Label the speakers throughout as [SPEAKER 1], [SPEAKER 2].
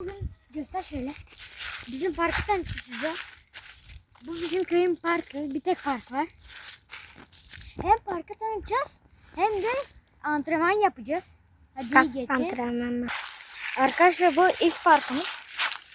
[SPEAKER 1] Bugün göster şöyle. Bizim parkı tanıtacağız size. Bu bizim köyün parkı. Bir tek park var. Hem parkı tanıtacağız hem de antrenman yapacağız. Hadi
[SPEAKER 2] Kas
[SPEAKER 1] gece.
[SPEAKER 2] antrenmanı.
[SPEAKER 1] Arkadaşlar bu ilk parkımız.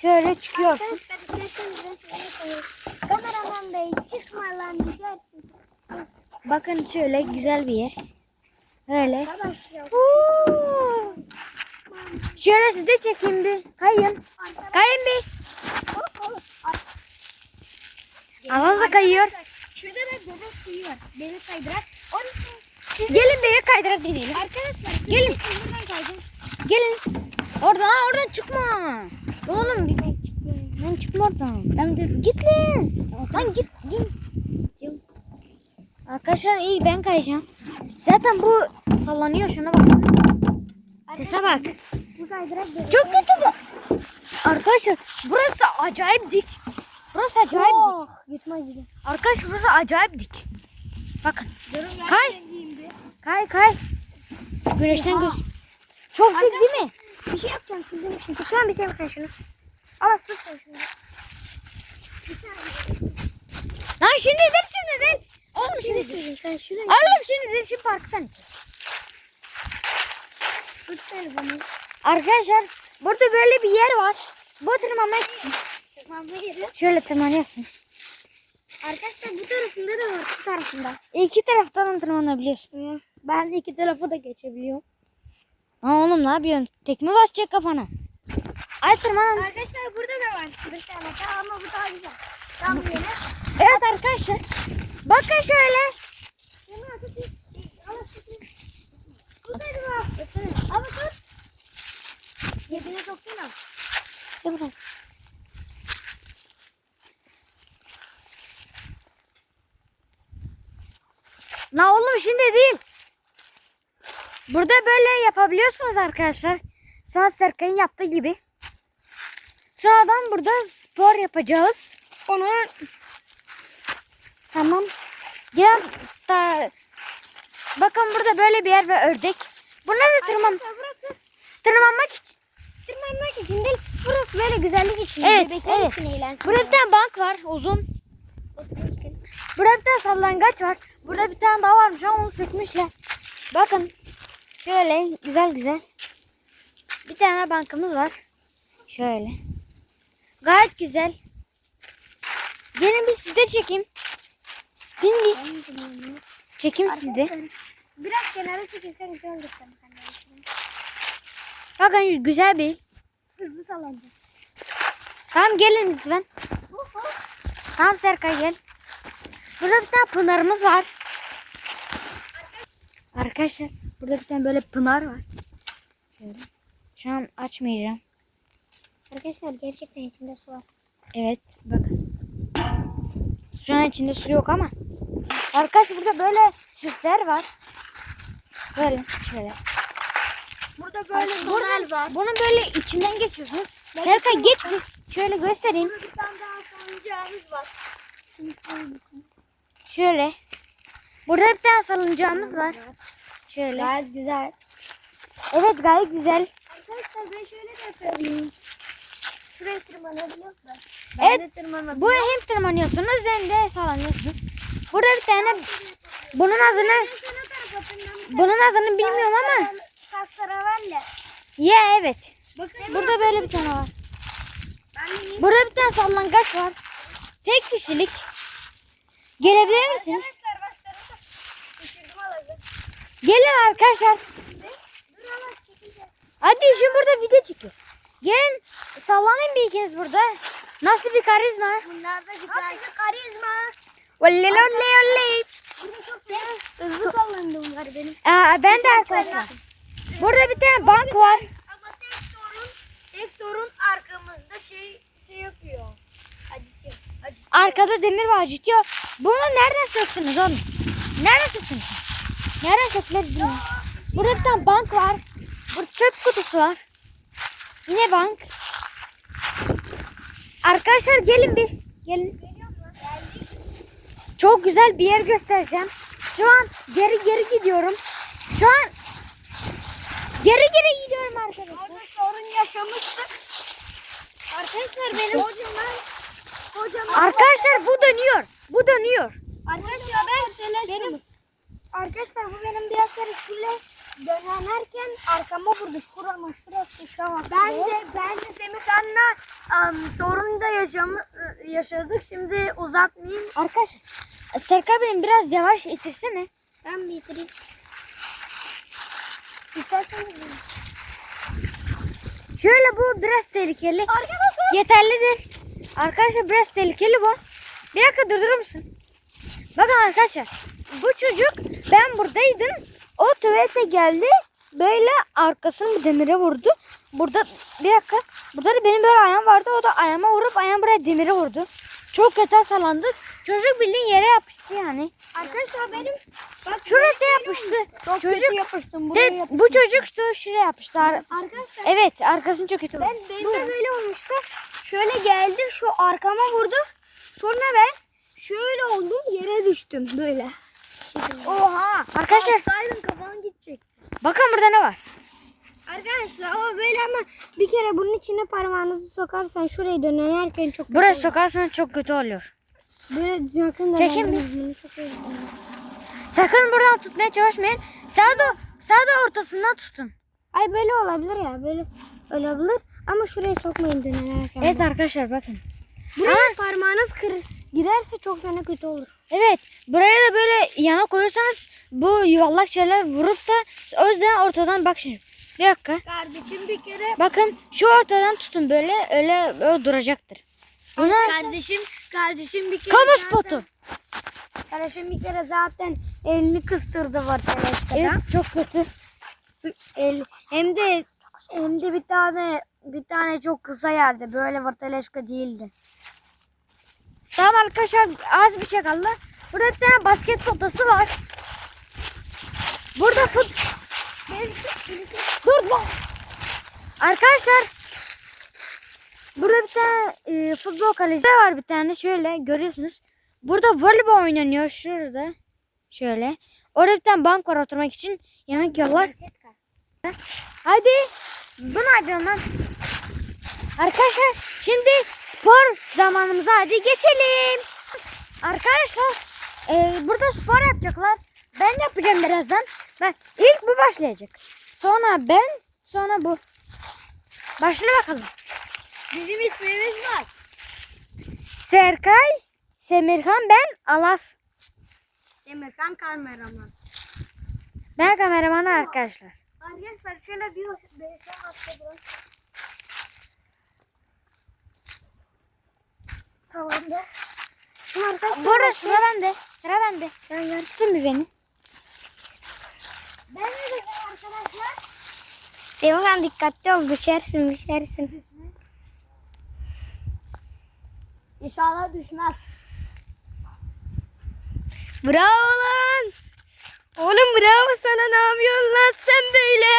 [SPEAKER 1] Şöyle çıkıyorsun.
[SPEAKER 2] Arkadaşlar isterseniz resmini koyayım. Kameraman bey çıkma lan düşersin.
[SPEAKER 1] Bakın şöyle güzel bir yer. Böyle.
[SPEAKER 2] Arkadaşlar.
[SPEAKER 1] Şöyle size çekeyim bir. Kayın. Kayın bir. Alan da kayıyor.
[SPEAKER 2] Şurada da bebek suyu var. Bebek kaydırak. Onun için
[SPEAKER 1] Gelin bebek kaydırak deneyelim.
[SPEAKER 2] arkadaşlar siz
[SPEAKER 1] Gelin.
[SPEAKER 2] için buradan kaydın.
[SPEAKER 1] Gelin. Oradan ha, oradan çıkma. Oğlum bir ben çıkma oradan. Ben de git lan. Lan git git. Arkadaşlar iyi ben kayacağım. Zaten bu sallanıyor şuna bak. Sese bak. Çok kötü bu. Arkadaşlar burası acayip dik. Burası acayip dik.
[SPEAKER 2] Oh, gitme acıdı.
[SPEAKER 1] Arkadaşlar burası acayip dik. Bakın. Kay. Kay kay. Güneşten göz. Çok dik değil mi?
[SPEAKER 2] Bir şey yapacağım sizin için. Lütfen bir şey bakın şunu. Al sen şunu.
[SPEAKER 1] Lan şimdi değil şimdi değil. Oğlum şimdi
[SPEAKER 2] isteyeceğim. Sen şuraya
[SPEAKER 1] Oğlum şimdi değil şimdi parktan.
[SPEAKER 2] tut telefonu.
[SPEAKER 1] Arkadaşlar burada böyle bir yer var. Bu tırmanmak için.
[SPEAKER 2] Tamam yeri.
[SPEAKER 1] Şöyle tırmanıyorsun.
[SPEAKER 2] Arkadaşlar bu tarafında da var. Bu tarafında.
[SPEAKER 1] İki taraftan tırmanabiliyorsun.
[SPEAKER 2] Ben de iki tarafı da geçebiliyorum.
[SPEAKER 1] Aa, oğlum ne yapıyorsun? Tekme basacak kafana. Ay tırman.
[SPEAKER 2] Arkadaşlar burada da var. Bir tane daha ama bu daha güzel. Tam yeri.
[SPEAKER 1] Evet arkadaşlar. Bakın şöyle.
[SPEAKER 2] Hadi bak. Ama. Cebine soksana.
[SPEAKER 1] Sen bırak. La oğlum şimdi değil. Burada böyle yapabiliyorsunuz arkadaşlar. Sonra Serkan'ın yaptığı gibi. Sonradan burada spor yapacağız.
[SPEAKER 2] Onu
[SPEAKER 1] Tamam. Gel da Bakın burada böyle bir yer ve ördek. Bunlar da tırman
[SPEAKER 2] burası
[SPEAKER 1] tırmanmak için.
[SPEAKER 2] Tırmanmak için değil. Burası böyle güzellik için.
[SPEAKER 1] Evet,
[SPEAKER 2] Bebekler
[SPEAKER 1] evet.
[SPEAKER 2] için eğlensin.
[SPEAKER 1] Burada bir tane bank var uzun. Burada bir tane sallangaç var. Burada bir tane daha varmış ama onu sökmüşler. Bakın. Şöyle güzel güzel. Bir tane bankımız var. Şöyle. Gayet güzel. Gelin bir sizde çekeyim. Gelin bir çekeyim sizde.
[SPEAKER 2] Biraz kenara çekilsen güzel olur sana.
[SPEAKER 1] Bakın güzel bir.
[SPEAKER 2] Hızlı sallandı.
[SPEAKER 1] Tamam gelin lütfen. Tamam Serkay gel. Burada bir tane pınarımız var. Arkadaşlar burada bir tane böyle pınar var. Şöyle. Şu an açmayacağım.
[SPEAKER 2] Arkadaşlar gerçekten içinde su var.
[SPEAKER 1] Evet bakın. Şu an içinde su yok ama. Arkadaşlar burada böyle süsler var. Böyle şöyle.
[SPEAKER 2] Burada
[SPEAKER 1] Böyle
[SPEAKER 2] tonel var.
[SPEAKER 1] Bunun böyle içinden geçiyorsunuz. Serkay geç şöyle göstereyim.
[SPEAKER 2] Burada bir tane daha salıncağımız var.
[SPEAKER 1] Şöyle. Burada bir tane salıncağımız var. Şöyle.
[SPEAKER 2] Gayet güzel.
[SPEAKER 1] Evet gayet güzel.
[SPEAKER 2] Arkadaşlar ben şöyle de yapıyorum. Şuraya tırmanabiliyor musun?
[SPEAKER 1] Evet.
[SPEAKER 2] de.
[SPEAKER 1] Bu hem tırmanıyorsunuz hem de sallanıyorsunuz. Burada bir tane bunun adını bunun adını bilmiyorum ama
[SPEAKER 2] Kastaravelle.
[SPEAKER 1] ya evet.
[SPEAKER 2] Bakın
[SPEAKER 1] Burada böyle bir tane var. Burada bir tane sallangaç var. Tek kişilik. Gelebilir misiniz?
[SPEAKER 2] Arkadaşlar bak Düşürdüm alacağım.
[SPEAKER 1] Gelin arkadaşlar.
[SPEAKER 2] Dur Allah çekeceğim.
[SPEAKER 1] Hadi şimdi burada video çekiyoruz. Gelin sallanın bir ikiniz burada. Nasıl bir karizma?
[SPEAKER 2] Bunlar da güzel. Nasıl karizma.
[SPEAKER 1] Oley oley oley.
[SPEAKER 2] Burada çok hızlı sallandı bunlar benim.
[SPEAKER 1] Aa, ben de arkadaşlar. Burada bir tane bank var.
[SPEAKER 2] Ama tek sorun, tek sorun arkamızda şey şey yapıyor. Acıtıyor. Acıtıyor.
[SPEAKER 1] Arkada demir var acıtıyor. Bunu nereden söktünüz oğlum? Nereden söktünüz? Nereden söktüler bilmiyorum. Burada bir tane bank var. Burada çöp kutusu var. Yine bank. Arkadaşlar gelin bir. Gelin. Çok güzel bir yer göstereceğim. Şu an geri geri gidiyorum. Şu an geri geri gidiyorum arkadaşlar.
[SPEAKER 2] Orada sorun yaşamıştık. Arkadaşlar benim kocaman kocaman
[SPEAKER 1] Arkadaşlar bu dönüyor. Bu dönüyor.
[SPEAKER 2] Arkadaşlar ben benim Arkadaşlar bu benim biraz kere şöyle dönerken arkama vurdu. Şurama şurası şurama. Ben de ben de Semih'an'la um, sorun da yaşam, yaşadık. Şimdi uzatmayayım.
[SPEAKER 1] Arkadaşlar Serkay benim biraz yavaş itirsene.
[SPEAKER 2] Ben bitireyim. İsterseniz
[SPEAKER 1] Şöyle bu biraz tehlikeli.
[SPEAKER 2] Arkadaşlar.
[SPEAKER 1] Yeterlidir. Arkadaşlar biraz tehlikeli bu. Bir dakika durdurur musun? Bakın arkadaşlar. Bu çocuk ben buradaydım. O tuvalete geldi. Böyle arkasını bir demire vurdu. Burada bir dakika. Burada da benim böyle ayağım vardı. O da ayağıma vurup ayağım buraya demire vurdu. Çok kötü hastalandık. Çocuk bildiğin yere yapıştı yani.
[SPEAKER 2] Arkadaşlar benim bak
[SPEAKER 1] Şurası yapıştı.
[SPEAKER 2] çok
[SPEAKER 1] Çocuk
[SPEAKER 2] kötü yapıştım. Buraya yapıştım.
[SPEAKER 1] bu çocuk da şuraya yapıştı. Ar-
[SPEAKER 2] Arkadaşlar
[SPEAKER 1] Evet arkasını çok kötü
[SPEAKER 2] ben benim de böyle olmuştu. Şöyle geldi şu arkama vurdu. Sonra ben şöyle oldum yere düştüm böyle. Oha.
[SPEAKER 1] Arkadaşlar-
[SPEAKER 2] Kalsaydın kafan gidecek.
[SPEAKER 1] Bakın burada ne var?
[SPEAKER 2] Arkadaşlar o böyle ama bir kere bunun içine parmağınızı sokarsan şurayı dönerken çok kötü
[SPEAKER 1] Buraya
[SPEAKER 2] olur.
[SPEAKER 1] sokarsanız çok kötü oluyor.
[SPEAKER 2] Böyle yakın
[SPEAKER 1] mi?
[SPEAKER 2] iyi.
[SPEAKER 1] Sakın buradan tutmaya çalışmayın. Sağda, sağda ortasından tutun.
[SPEAKER 2] Ay böyle olabilir ya böyle olabilir ama şurayı sokmayın dönerken.
[SPEAKER 1] Evet arkadaşlar bakın.
[SPEAKER 2] Buraya parmağınız kır girerse çok fena kötü olur.
[SPEAKER 1] Evet buraya da böyle yana koyursanız bu yuvarlak şeyler vurup da o yüzden ortadan bak şimdi. Bir dakika.
[SPEAKER 2] Kardeşim bir kere
[SPEAKER 1] Bakın şu ortadan tutun böyle öyle, öyle duracaktır. Buna
[SPEAKER 2] kardeşim kardeşim bir kere
[SPEAKER 1] kamu
[SPEAKER 2] zaten-
[SPEAKER 1] spotu.
[SPEAKER 2] Kardeşim bir kere zaten elini kıstırdı var teleşkada.
[SPEAKER 1] Evet çok kötü.
[SPEAKER 2] El, hem de hem de bir tane bir tane çok kısa yerde böyle varteleşka değildi.
[SPEAKER 1] Tamam arkadaşlar az bir şey kaldı. Burada bir tane basket potası var. Burada fut... Dur lan. Arkadaşlar burada bir tane e, futbol kaleci var bir tane şöyle görüyorsunuz. Burada voleybol oynanıyor şurada. Şöyle. Orada bir tane bank var oturmak için. Yemek yiyorlar. Hadi. Bu nerede lan? Arkadaşlar şimdi spor zamanımıza hadi geçelim. Arkadaşlar e, burada spor yapacaklar. Ben yapacağım birazdan. Ben ilk bu başlayacak. Sonra ben, sonra bu. Başla bakalım.
[SPEAKER 2] Bizim ismimiz var.
[SPEAKER 1] Serkay, Semirhan ben, Alas.
[SPEAKER 2] Demirkan kameraman.
[SPEAKER 1] Ben kameramanı arkadaşlar.
[SPEAKER 2] Arkadaşlar şöyle bir bir şey hasta Tamam da. Şimdi arkadaşlar
[SPEAKER 1] Bu arada sıra bende. Sıra bende.
[SPEAKER 2] ben.
[SPEAKER 1] Tutun bir beni.
[SPEAKER 2] Ben de arkadaşlar. Sevgan dikkatli ol düşersin düşersin. İnşallah düşmez. Bravo lan. Oğlum bravo sana ne yapıyorsun lan sen böyle?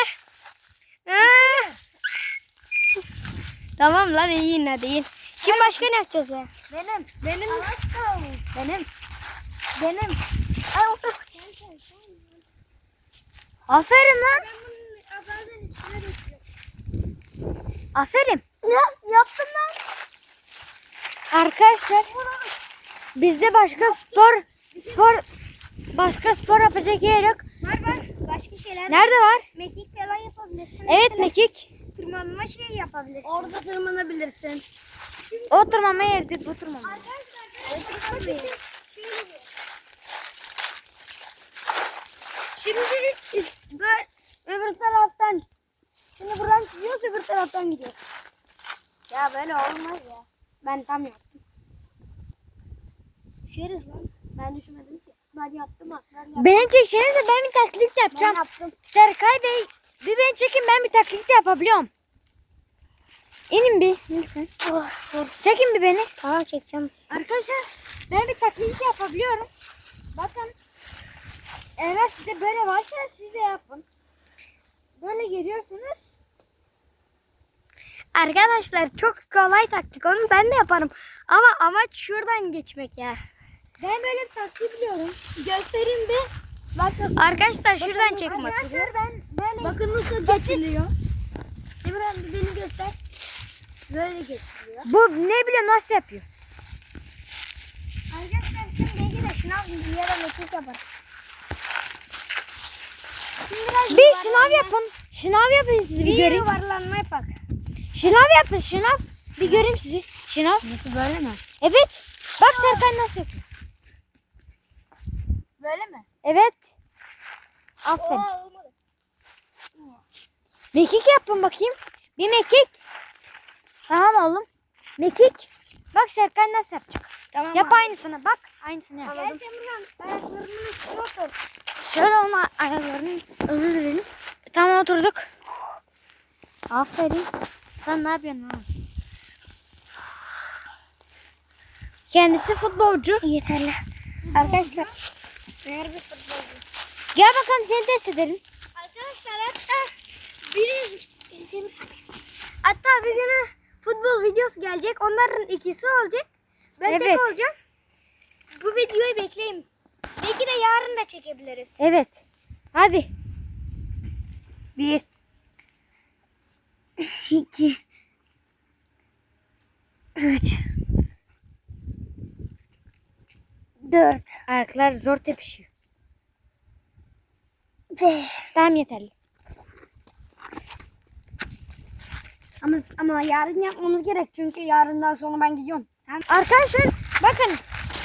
[SPEAKER 2] Ha? tamam lan iyi hadi iyi. Şimdi başka ne yapacağız ya? Benim. Benim. Benim. Benim. Ay otur.
[SPEAKER 1] Aferin lan. Aferin.
[SPEAKER 2] Ya yaptım lan.
[SPEAKER 1] Arkadaşlar bizde başka spor spor başka spor yapacak yer yok.
[SPEAKER 2] Var var. Başka şeyler.
[SPEAKER 1] Nerede var?
[SPEAKER 2] Mekik falan yapabilirsin.
[SPEAKER 1] Evet mekik.
[SPEAKER 2] Tırmanma şeyi yapabilirsin. Orada tırmanabilirsin.
[SPEAKER 1] O tırmanma yeridir bu tırmanma.
[SPEAKER 2] Arkadaşlar Şimdi böyle öbür taraftan Şimdi buradan gidiyoruz öbür taraftan gidiyoruz. Ya böyle olmaz ya. Ben tam yaptım. Düşeriz lan. Ben düşmedim ki. Ben yaptım bak. Ben yaptım.
[SPEAKER 1] Beni çeksenize ben bir taklit
[SPEAKER 2] Ben
[SPEAKER 1] yapacağım.
[SPEAKER 2] yaptım.
[SPEAKER 1] Serkay Bey bir beni çekin ben bir taklit yapabiliyorum. İnin bir lütfen.
[SPEAKER 2] Oh.
[SPEAKER 1] Çekin bir beni.
[SPEAKER 2] Tamam çekeceğim.
[SPEAKER 1] Arkadaşlar ben bir taklit yapabiliyorum. Bakın. Eğer sizde böyle varsa siz de yapın. Böyle geliyorsunuz.
[SPEAKER 2] Arkadaşlar çok kolay taktik onu ben de yaparım. Ama amaç şuradan geçmek ya.
[SPEAKER 1] Ben böyle bir taklit biliyorum.
[SPEAKER 2] Göstereyim bir. Bak nasıl. Arkadaşlar şuradan çekmek.
[SPEAKER 1] Arkadaşlar ben böyle
[SPEAKER 2] Bakın nasıl geçiliyor. Bir beni göster. Böyle geçiriyor.
[SPEAKER 1] Bu ne bileyim nasıl yapıyor.
[SPEAKER 2] Arkadaşlar şimdi belki de şınav ya da mekik yaparız.
[SPEAKER 1] Bir sınav yapın. Sınav yapın sizi bir
[SPEAKER 2] Bir
[SPEAKER 1] göreyim.
[SPEAKER 2] yuvarlanma yapak.
[SPEAKER 1] Sınav yapın sınav. Bir göreyim sizi. Sınav.
[SPEAKER 2] Nasıl böyle mi?
[SPEAKER 1] Evet. Bak Serkan nasıl yapıyor.
[SPEAKER 2] Böyle mi?
[SPEAKER 1] Evet. Aferin.
[SPEAKER 2] Oo olmadı.
[SPEAKER 1] Mekik yapın bakayım. Bir mekik. Tamam oğlum. Mekik. Bak Serkan nasıl yapacak.
[SPEAKER 2] Tamam.
[SPEAKER 1] Yap aynısını. Bak aynısını yap.
[SPEAKER 2] Ayaklarının üstüne otur.
[SPEAKER 1] Şöyle ona ayaklarını özür dilerim. Tamam oturduk. Aferin. Sen ne yapıyorsun lan? Kendisi futbolcu.
[SPEAKER 2] Yeterli. Arkadaşlar. Meğer bir futbolcu.
[SPEAKER 1] Gel bakalım seni test edelim.
[SPEAKER 2] Arkadaşlar hatta biri hatta bir güne futbol videosu gelecek. Onların ikisi olacak. Ben
[SPEAKER 1] Evet.
[SPEAKER 2] tek olacağım. Bu videoyu bekleyin. Belki de yarın da çekebiliriz.
[SPEAKER 1] Evet. Hadi. Bir. iki, Üç. Dört. Ayaklar zor tepişiyor.
[SPEAKER 2] Beş.
[SPEAKER 1] Tamam yeterli.
[SPEAKER 2] Ama ama yarın yapmamız gerek çünkü yarından sonra ben gidiyorum. Tamam.
[SPEAKER 1] Arkadaşlar bakın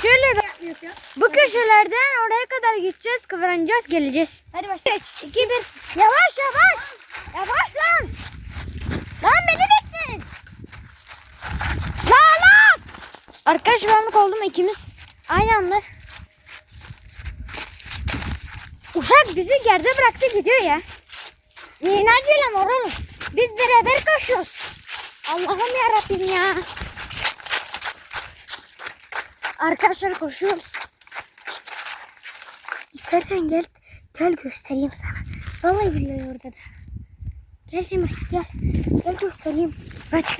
[SPEAKER 1] şöyle bak- bu köşelerden oraya kadar gideceğiz, kıvranacağız, geleceğiz.
[SPEAKER 2] Hadi başla.
[SPEAKER 1] 2 1 Yavaş yavaş. Yavaş lan. Lan beni bekleyin. Lan lan. Arkadaş benlik oldum ikimiz. Aynı anda. Uşak bizi geride bıraktı gidiyor ya. Ninacıyla mor oğlum. Biz beraber koşuyoruz. Allah'ım yarabbim ya. Arkadaşlar koşuyoruz.
[SPEAKER 2] İstersen gel gel göstereyim sana. Vallahi billahi orada da. Gel Semih gel. Gel göstereyim.
[SPEAKER 1] Kaç.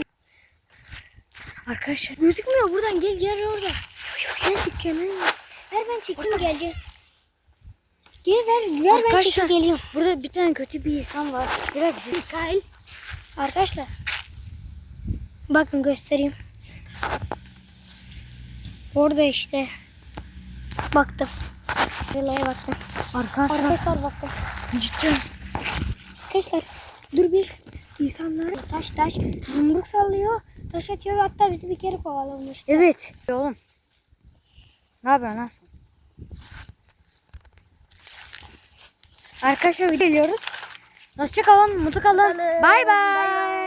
[SPEAKER 1] Arkadaşlar
[SPEAKER 2] Gözükmüyor buradan gel gel orada. Gel dükkanın. Ver ben çekeyim geleceğim. Gel ver ver ben çekeyim geliyorum.
[SPEAKER 1] burada bir tane kötü bir insan var. Biraz Mikail.
[SPEAKER 2] Arkadaşlar. Bakın göstereyim. Orada işte. Baktım. Relaya baktım.
[SPEAKER 1] Arkadaşlar
[SPEAKER 2] Arkadaşlar baktım.
[SPEAKER 1] ciddi.
[SPEAKER 2] Arkadaşlar dur bir. İnsanlar taş taş yumruk sallıyor. Taş atıyor ve hatta bizi bir kere kovalamıştı.
[SPEAKER 1] Evet. Oğlum. Ne yapıyorsun nasıl? Arkadaşlar video geliyoruz. Hoşça kalın, mutlu kalın.
[SPEAKER 2] Bay.
[SPEAKER 1] bay.